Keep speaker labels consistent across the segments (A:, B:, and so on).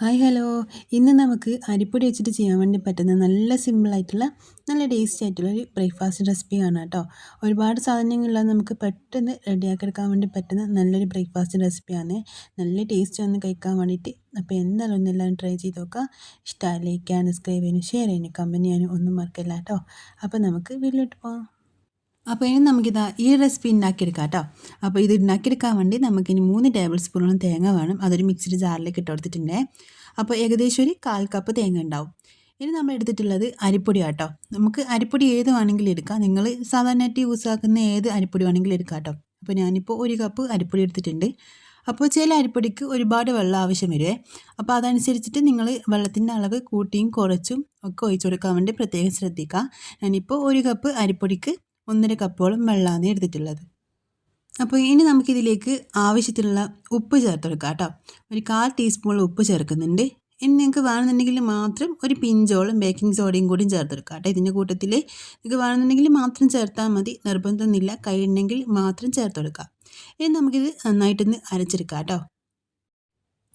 A: Hi hello ഇന്ന് നമുക്ക് അരിപ്പൊടി വെച്ചിട്ട് ചെയ്യാൻ വേണ്ടി പറ്റുന്ന നല്ല സിമ്പിളായിട്ടുള്ള നല്ല ടേസ്റ്റി ആയിട്ടുള്ള ഒരു ബ്രേക്ക്ഫാസ്റ്റ് റെസിപ്പിയാണ് കേട്ടോ. ഒരുപാട് സാധനങ്ങളില്ല നമുക്ക് പെട്ടെന്ന് റെഡിയാക്കി എടുക്കാൻ വേണ്ടി പറ്റുന്ന നല്ലൊരു ബ്രേക്ക്ഫാസ്റ്റ് റെസിപ്പിയാണ് നല്ല ടേസ്റ്റ് വന്ന് കഴിക്കാൻ വേണ്ടിയിട്ട്. അപ്പോൾ എന്തായാലും ഒന്നെല്ലാം ട്രൈ ചെയ്ത് നോക്കുക. ഇഷ്ടമായി ലൈക്ക് ചെയ്യാനും സബ്സ്ക്രൈബ് ചെയ്യാനും ഷെയർ ചെയ്യാനും കമ്പനി ചെയ്യാനും ഒന്നും മറക്കില്ല കേട്ടോ. അപ്പോൾ നമുക്ക് വീട്ടിലോട്ട് പോകാം അപ്പോൾ ഇനി നമുക്കിതാ ഈ റെസിപ്പി ഉണ്ടാക്കിയെടുക്കാം കേട്ടോ അപ്പോൾ ഇത് ഉണ്ടാക്കിയെടുക്കാൻ വേണ്ടി നമുക്കിനി മൂന്ന് ടേബിൾ സ്പൂണോളം തേങ്ങ വേണം. അതൊരു മിക്സിഡ് ജാറിലേക്ക് ഇട്ട് കൊടുത്തിട്ടുണ്ട്. അപ്പോൾ ഏകദേശം ഒരു കാൽ കപ്പ് തേങ്ങ ഉണ്ടാവും ഇനി നമ്മൾ എടുത്തിട്ടുള്ളത് അരിപ്പൊടി കേട്ടോ നമുക്ക് അരിപ്പൊടി ഏത് വേണമെങ്കിലും എടുക്കാം. നിങ്ങൾ സാധാരണയായിട്ട് യൂസ് ആക്കുന്ന ഏത് അരിപ്പൊടി വേണമെങ്കിലും എടുക്കാം കേട്ടോ അപ്പോൾ ഞാനിപ്പോൾ ഒരു കപ്പ് അരിപ്പൊടി എടുത്തിട്ടുണ്ട്. അപ്പോൾ ചില അരിപ്പൊടിക്ക് ഒരുപാട് വെള്ളം ആവശ്യം വരുമേ അപ്പോൾ അതനുസരിച്ചിട്ട് നിങ്ങൾ വെള്ളത്തിന്റെ അളവ് കൂട്ടിയും കുറച്ചും ഒക്കെ ഒഴിച്ചു കൊടുക്കാൻ വേണ്ടി പ്രത്യേകം ശ്രദ്ധിക്കുക ഞാനിപ്പോൾ ഒരു കപ്പ് അരിപ്പൊടിക്ക് ഒന്നര കപ്പോളം വെള്ളമാണ് എടുത്തിട്ടുള്ളത്. അപ്പോൾ ഇനി നമുക്കിതിലേക്ക് ആവശ്യത്തിനുള്ള ഉപ്പ് ചേർത്ത് കൊടുക്കാം കേട്ടോ. ഒരു കാൽ ടീസ്പൂൺ ഉപ്പ് ചേർക്കുന്നുണ്ട്. ഇനി നിങ്ങൾക്ക് വേണമെന്നുണ്ടെങ്കിൽ മാത്രം ഒരു പിഞ്ചോളം ബേക്കിംഗ് സോഡയും കൂടി ചേർത്തെടുക്കാം കേട്ടോ. ഇതിന്റെ കൂട്ടത്തിൽ നിങ്ങൾക്ക് വേണമെന്നുണ്ടെങ്കിൽ മാത്രം ചേർത്താൽ മതി. നിർബന്ധമൊന്നുമില്ല. കഴിയുണ്ടെങ്കിൽ മാത്രം ചേർത്തെടുക്കാം. ഇനി നമുക്കിത് നന്നായിട്ടൊന്ന് അരച്ചെടുക്കാം കേട്ടോ.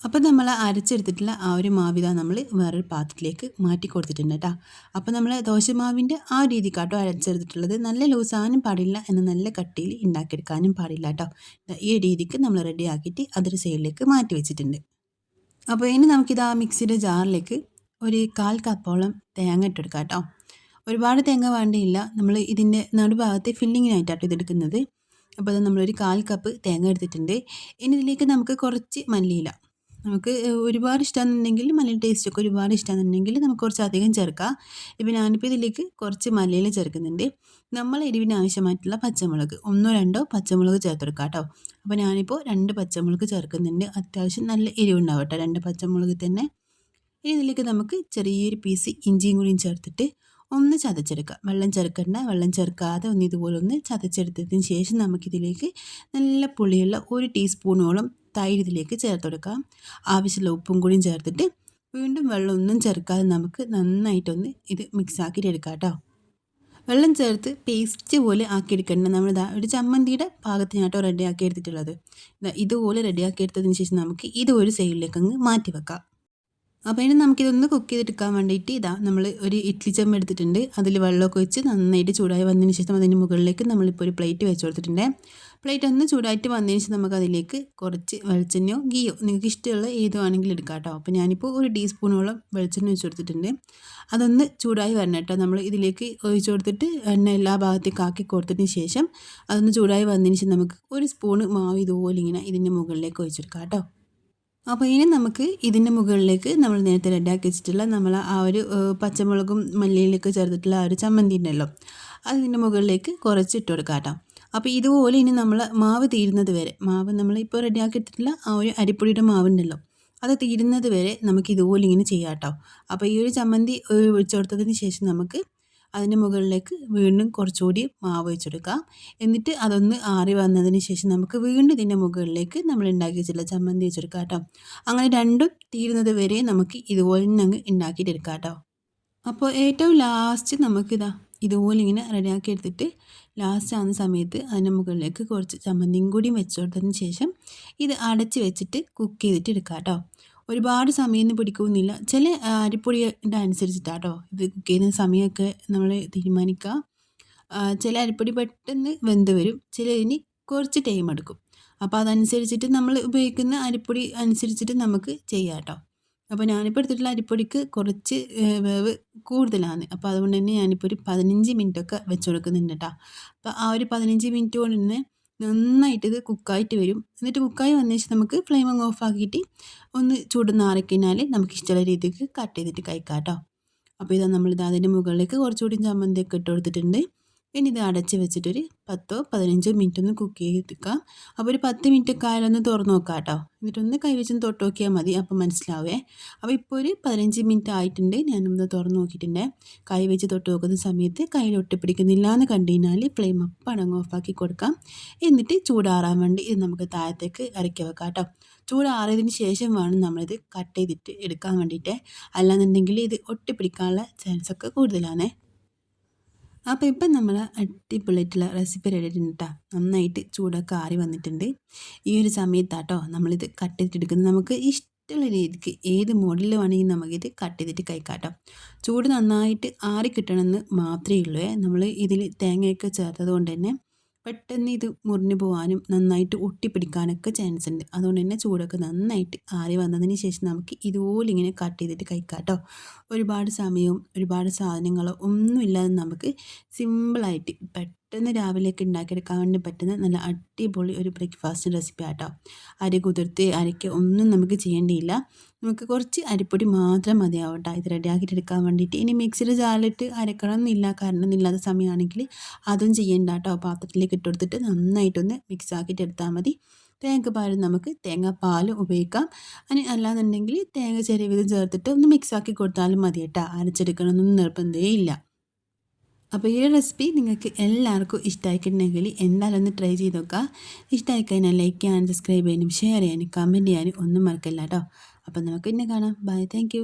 A: അപ്പോൾ നമ്മൾ അരച്ചെടുത്തിട്ടുള്ള ആ ഒരു മാവിത നമ്മൾ വേറൊരു പാത്രത്തിലേക്ക് മാറ്റി കൊടുത്തിട്ടുണ്ട് കേട്ടോ അപ്പോൾ നമ്മൾ ദോശമാവിന്റെ ആ രീതിക്കാട്ടോ അരച്ചെടുത്തിട്ടുള്ളത്. നല്ല ലൂസാനും പാടില്ല എന്ന് നല്ല കട്ടിയിൽ ഉണ്ടാക്കിയെടുക്കാനും പാടില്ല കേട്ടോ ഈ രീതിക്ക് നമ്മൾ റെഡി ആക്കിയിട്ട് അതൊരു സൈഡിലേക്ക് മാറ്റി വെച്ചിട്ടുണ്ട്. അപ്പോൾ ഇനി നമുക്കിത് ആ മിക്സിയുടെ ജാറിലേക്ക് ഒരു കാൽ കപ്പോളം തേങ്ങ ഇട്ടെടുക്കാം കേട്ടോ ഒരുപാട് തേങ്ങ വേണ്ടിയില്ല. നമ്മൾ ഇതിന്റെ നടുഭാഗത്തെ ഫില്ലിങ്ങിനായിട്ടാണ് ഇതെടുക്കുന്നത്. അപ്പോൾ അത് നമ്മളൊരു കാൽ കപ്പ് തേങ്ങ എടുത്തിട്ടുണ്ട്. ഇനി ഇതിലേക്ക് നമുക്ക് കുറച്ച് മല്ലിയില നമുക്ക് ഒരുപാട് ഇഷ്ടമാണെന്നുണ്ടെങ്കിൽ മല്ലി ടേസ്റ്റൊക്കെ ഒരുപാട് ഇഷ്ടമാണെന്നുണ്ടെങ്കിൽ നമുക്ക് കുറച്ച് അധികം ചേർക്കാം. ഇപ്പം ഞാനിപ്പോൾ ഇതിലേക്ക് കുറച്ച് മല്ലിയില ചേർക്കുന്നുണ്ട്. നമ്മൾ എരിവിന് ആവശ്യമായിട്ടുള്ള പച്ചമുളക് ഒന്നോ രണ്ടോ പച്ചമുളക് ചേർത്തെടുക്കാം കേട്ടോ. അപ്പോൾ ഞാനിപ്പോൾ രണ്ട് പച്ചമുളക് ചേർക്കുന്നുണ്ട്. അത്യാവശ്യം നല്ല എരിവുണ്ടാവും രണ്ട് പച്ചമുളക് തന്നെ. ഇനി ഇതിലേക്ക് നമുക്ക് ചെറിയൊരു പീസ് ഇഞ്ചിയും കൂടിയും ചേർത്തിട്ട് ഒന്ന് ചതച്ചെടുക്കുക വെള്ളം ചേർക്കണ്ട വെള്ളം ചേർക്കാതെ ഒന്ന് ഇതുപോലെ ഒന്ന് ചതച്ചെടുത്തതിന് ശേഷം നമുക്കിതിലേക്ക് നല്ല പുളിയുള്ള ഒരു ടീസ്പൂണോളം തൈര് ഇതിലേക്ക് ചേർത്ത് കൊടുക്കാം. ആവശ്യമുള്ള ഉപ്പും കൂടിയും ചേർത്തിട്ട് വീണ്ടും വെള്ളമൊന്നും ചേർക്കാതെ നമുക്ക് നന്നായിട്ടൊന്ന് ഇത് മിക്സ് ആക്കിയിട്ട് എടുക്കാം കേട്ടോ വെള്ളം ചേർത്ത് പേസ്റ്റ് പോലെ ആക്കി എടുക്കേണ്ടത് നമ്മൾ ഇതാ ഒരു ചമ്മന്തിയുടെ പാകത്തിനാട്ടോ റെഡിയാക്കി എടുത്തിട്ടുള്ളത്. ഇതുപോലെ റെഡിയാക്കി എടുത്തതിന് ശേഷം നമുക്ക് ഇത് ഒരു സൈഡിലേക്ക് അങ്ങ് മാറ്റി വെക്കാം. അപ്പോൾ ഇനി നമുക്കിതൊന്ന് കുക്ക് ചെയ്തെടുക്കാൻ വേണ്ടിയിട്ട് ഇതാ നമ്മൾ ഒരു ഇഡ്ലി ചെമ്പ് എടുത്തിട്ടുണ്ട്. അതിൽ വെള്ളമൊക്കെ വെച്ച് നന്നായിട്ട് ചൂടായി വന്നതിന് ശേഷം അതിന് മുകളിലേക്ക് നമ്മളിപ്പോൾ ഒരു പ്ലേറ്റ് വെച്ച് കൊടുത്തിട്ടുണ്ട്. പ്ലേറ്റ് ഒന്ന് ചൂടായിട്ട് വന്നതിന് ശേഷം നമുക്ക് അതിലേക്ക് കുറച്ച് വെളിച്ചെണ്ണയോ ഗീയോ നിങ്ങൾക്ക് ഇഷ്ടമുള്ള ഏതോ ആണെങ്കിലും എടുക്കാം കേട്ടോ. അപ്പോൾ ഞാനിപ്പോൾ ഒരു ടീസ്പൂണോളം വെളിച്ചെണ്ണ വെച്ച് കൊടുത്തിട്ടുണ്ട്. അതൊന്ന് ചൂടായി വരണം കേട്ടോ. നമ്മൾ ഇതിലേക്ക് ഒഴിച്ച് കൊടുത്തിട്ട് എണ്ണ എല്ലാ ഭാഗത്തേക്ക് ആക്കി കൊടുത്തതിന് ശേഷം അതൊന്ന് ചൂടായി വന്നതിന് ശേഷം നമുക്ക് ഒരു സ്പൂണ് മാവ് ഇതുപോലെ ഇങ്ങനെ ഇതിന്റെ മുകളിലേക്ക് ഒഴിച്ചെടുക്കാം കേട്ടോ. അപ്പോൾ ഇനി നമുക്ക് ഇതിന്റെ മുകളിലേക്ക് നമ്മൾ നേരത്തെ റെഡിയാക്കി വെച്ചിട്ടുള്ള നമ്മൾ ആ ഒരു പച്ചമുളകും മല്ലിയിലൊക്കെ ചേർത്തിട്ടുള്ള ആ ഒരു ചമ്മന്തി ഉണ്ടല്ലോ. അതിന്റെ മുകളിലേക്ക് കുറച്ച് ഇട്ട് കൊടുക്കാം കേട്ടോ. അപ്പോൾ ഇതുപോലെ ഇനി നമ്മൾ മാവ് തീരുന്നത് വരെ മാവ് നമ്മൾ ഇപ്പോൾ റെഡിയാക്കി എടുത്തിട്ടുള്ള ആ ഒരു അരിപ്പൊടിയുടെ മാവുണ്ടല്ലോ അത് തീരുന്നത് വരെ നമുക്ക് ഇതുപോലെ ഇങ്ങനെ ചെയ്യാം കേട്ടോ. അപ്പോൾ ഈ ഒരു ചമ്മന്തി ഒഴിച്ചു കൊടുത്തതിന് ശേഷം നമുക്ക് അതിന്റെ മുകളിലേക്ക് വീണ്ടും കുറച്ചുകൂടി മാവ് വെച്ചെടുക്കാം. എന്നിട്ട് അതൊന്ന് ആറി വന്നതിന് ശേഷം നമുക്ക് വീണ്ടും ഇതിന്റെ മുകളിലേക്ക് നമ്മൾ ഉണ്ടാക്കി വെച്ചിട്ടുള്ള ചമ്മന്തി വെച്ചെടുക്കാം കേട്ടോ. അങ്ങനെ രണ്ടും തീരുന്നത് വരെ നമുക്ക് ഇതുപോലെ തന്നെ അങ്ങ് ഉണ്ടാക്കിയിട്ട് എടുക്കാം കേട്ടോ. അപ്പോൾ ഏറ്റവും ലാസ്റ്റ് നമുക്കിതാ ഇതുപോലെ ഇങ്ങനെ റെഡിയാക്കി എടുത്തിട്ട് ലാസ്റ്റ് ആവുന്ന സമയത്ത് അതിന്റെ മുകളിലേക്ക് കുറച്ച് ചമ്മന്തിയും കൂടിയും വെച്ചു കൊടുത്തതിന് ശേഷം ഇത് അടച്ച് വെച്ചിട്ട് കുക്ക് ചെയ്തിട്ട് എടുക്കാം കേട്ടോ. ഒരുപാട് സമയമൊന്നും പിടിക്കുന്നില്ല. ചില അരിപ്പൊടിയുടെ അനുസരിച്ചിട്ടാട്ടോ ഇത് കുക്ക് ചെയ്യുന്ന സമയമൊക്കെ നമ്മൾ തീരുമാനിക്കുക. ചില അരിപ്പൊടി പെട്ടെന്ന് വെന്ത് വരും. ചിലതിന് കുറച്ച് ടൈം എടുക്കും. അപ്പോൾ അതനുസരിച്ചിട്ട് നമ്മൾ ഉപയോഗിക്കുന്ന അരിപ്പൊടി അനുസരിച്ചിട്ട് നമുക്ക് ചെയ്യാം കേട്ടോ അപ്പോൾ ഞാനിപ്പോൾ എടുത്തിട്ടുള്ള അരിപ്പൊടിക്ക് കുറച്ച് വേവ് കൂടുതലാണ്. അപ്പോൾ അതുകൊണ്ട് തന്നെ ഞാനിപ്പോൾ ഒരു പതിനഞ്ച് മിനിറ്റൊക്കെ വെച്ച് കൊടുക്കുന്നുണ്ട് കേട്ടോ അപ്പോൾ ആ ഒരു പതിനഞ്ച് മിനിറ്റ് കൊണ്ട് തന്നെ നന്നായിട്ട് ഇത് കുക്കായിട്ട് വരും. എന്നിട്ട് കുക്കായി വന്ന ശേഷം നമുക്ക് ഫ്ലെയിം അങ്ങ് ഓഫ് ആക്കിയിട്ട് ഒന്ന് ചൂട് നാറിക്കഴിഞ്ഞാൽ നമുക്ക് ഇഷ്ടമുള്ള രീതിക്ക് കട്ട് ചെയ്തിട്ട് കഴിക്കാം കേട്ടോ അപ്പോൾ ഇതാ നമ്മളിത് അതിന്റെ മുകളിലേക്ക് കുറച്ചുകൂടി ചമ്മന്തിയൊക്കെ ഇട്ട് കൊടുത്തിട്ടുണ്ട്. ഇനി ഇത് അടച്ച് വെച്ചിട്ടൊരു പത്തോ പതിനഞ്ചോ മിനിറ്റ് ഒന്ന് കുക്ക് ചെയ്തെടുക്കാം അപ്പോൾ ഒരു പത്ത് മിനിറ്റ് കാലൊന്ന് തുറന്ന് നോക്കാം കേട്ടോ. എന്നിട്ടൊന്ന് കൈ വെച്ചൊന്ന് തൊട്ട് നോക്കിയാൽ മതി. അപ്പോൾ മനസ്സിലാവേ. അപ്പോൾ ഇപ്പോൾ ഒരു പതിനഞ്ച് മിനിറ്റ് ആയിട്ടുണ്ട്. ഞാനൊന്ന് തുറന്ന് നോക്കിയിട്ടുണ്ട്. കൈ വെച്ച് തൊട്ട് നോക്കുന്ന സമയത്ത് കയ്യിൽ ഒട്ടിപ്പിടിക്കുന്നില്ല എന്ന് കണ്ടു ഫ്ലെയിം അപ്പം അടങ്ങ് ഓഫാക്കി കൊടുക്കാം. എന്നിട്ട് ചൂടാറാൻ വേണ്ടി ഇത് നമുക്ക് താഴത്തേക്ക് ഇറക്കി വെക്കാം കേട്ടോ. ചൂടാറിയതിന് ശേഷം വേണം നമ്മളിത് കട്ട് ചെയ്തിട്ട് എടുക്കാൻ വേണ്ടിയിട്ട്. അല്ലാന്നുണ്ടെങ്കിൽ ഇത് ഒട്ടിപ്പിടിക്കാനുള്ള ചാൻസൊക്കെ കൂടുതലാണ്. അപ്പോൾ ഇപ്പം നമ്മൾ അടിപൊളിയായിട്ടുള്ള റെസിപ്പി റെഡി ആയിട്ടുണ്ട് കേട്ടോ നന്നായിട്ട് ചൂടൊക്കെ ആറി വന്നിട്ടുണ്ട്. ഈ ഒരു സമയത്താട്ടോ നമ്മളിത് കട്ട് ചെയ്തിട്ടെടുക്കുന്നത്. നമുക്ക് ഇഷ്ടമുള്ള രീതിക്ക് ഏത് മോഡലിൽ വേണമെങ്കിൽ നമുക്കിത് കട്ട് ചെയ്തിട്ട് കഴിക്കാം ചൂട് നന്നായിട്ട് ആറി കിട്ടണമെന്ന് മാത്രമേ ഉള്ളൂ. നമ്മൾ ഇതിൽ തേങ്ങയൊക്കെ ചേർത്തത് കൊണ്ട് തന്നെ പെട്ടെന്ന് ഇത് മുറിഞ്ഞു പോകാനും നന്നായിട്ട് ഒട്ടിപ്പിടിക്കാനൊക്കെ ചാൻസ് ഉണ്ട്. അതുകൊണ്ട് തന്നെ ചൂടൊക്കെ നന്നായിട്ട് ആറി വന്നതിന് ശേഷം നമുക്ക് ഇതുപോലെ ഇങ്ങനെ കട്ട് ചെയ്തിട്ട് കഴിക്കാം കേട്ടോ ഒരുപാട് സമയവും ഒരുപാട് സാധനങ്ങളോ ഒന്നുമില്ലാതെ നമുക്ക് സിമ്പിളായിട്ട് പെട്ടെന്ന് രാവിലെയൊക്കെ ഉണ്ടാക്കിയെടുക്കാൻ വേണ്ടി പറ്റുന്ന നല്ല അടിപൊളി ഒരു ബ്രേക്ക്ഫാസ്റ്റ് റെസിപ്പി ആട്ടോ. അരി കുതിർത്ത് അരയ്ക്ക് ഒന്നും നമുക്ക് ചെയ്യേണ്ടിയില്ല. നമുക്ക് കുറച്ച് അരിപ്പൊടി മാത്രം മതിയാവട്ടെ. ഇത് റെഡിയാക്കിയിട്ട് എടുക്കാൻ വേണ്ടിയിട്ട്. ഇനി മിക്സിയുടെ ജാലിട്ട് അരക്കണം എന്നില്ല കാരണം ഇല്ലാത്ത സമയമാണെങ്കിൽ അതും ചെയ്യേണ്ട കേട്ടോ പാത്രത്തിലേക്ക് ഇട്ടുകൊടുത്തിട്ട് നന്നായിട്ടൊന്ന് മിക്സ് ആക്കിയിട്ട് എടുത്താൽ മതി. തേങ്ങ പാൽ നമുക്ക് തേങ്ങാപ്പാൽ ഉപയോഗിക്കാം. അതിന് അല്ലാന്നുണ്ടെങ്കിൽ തേങ്ങ ചെറിയ വിധം ചേർത്തിട്ട് ഒന്ന് മിക്സ് ആക്കി കൊടുത്താലും മതി കേട്ടോ അരച്ചെടുക്കണമെന്നൊന്നും നിർബന്ധമേ ഇല്ല. അപ്പോൾ ഈ റെസിപ്പി നിങ്ങൾക്ക് എല്ലാവർക്കും ഇഷ്ടമായിട്ടുണ്ടെങ്കിൽ എന്തായാലും ഒന്ന് ട്രൈ ചെയ്ത് നോക്കുക. ഇഷ്ടമായി കഴിഞ്ഞാൽ ലൈക്ക് ചെയ്യാനും സബ്സ്ക്രൈബ് ചെയ്യാനും ഷെയർ ചെയ്യാനും കമന്റ് ചെയ്യാനും ഒന്നും മറക്കില്ല കേട്ടോ അപ്പോൾ നമുക്ക് ഇന്നെ കാണാം. Bye thank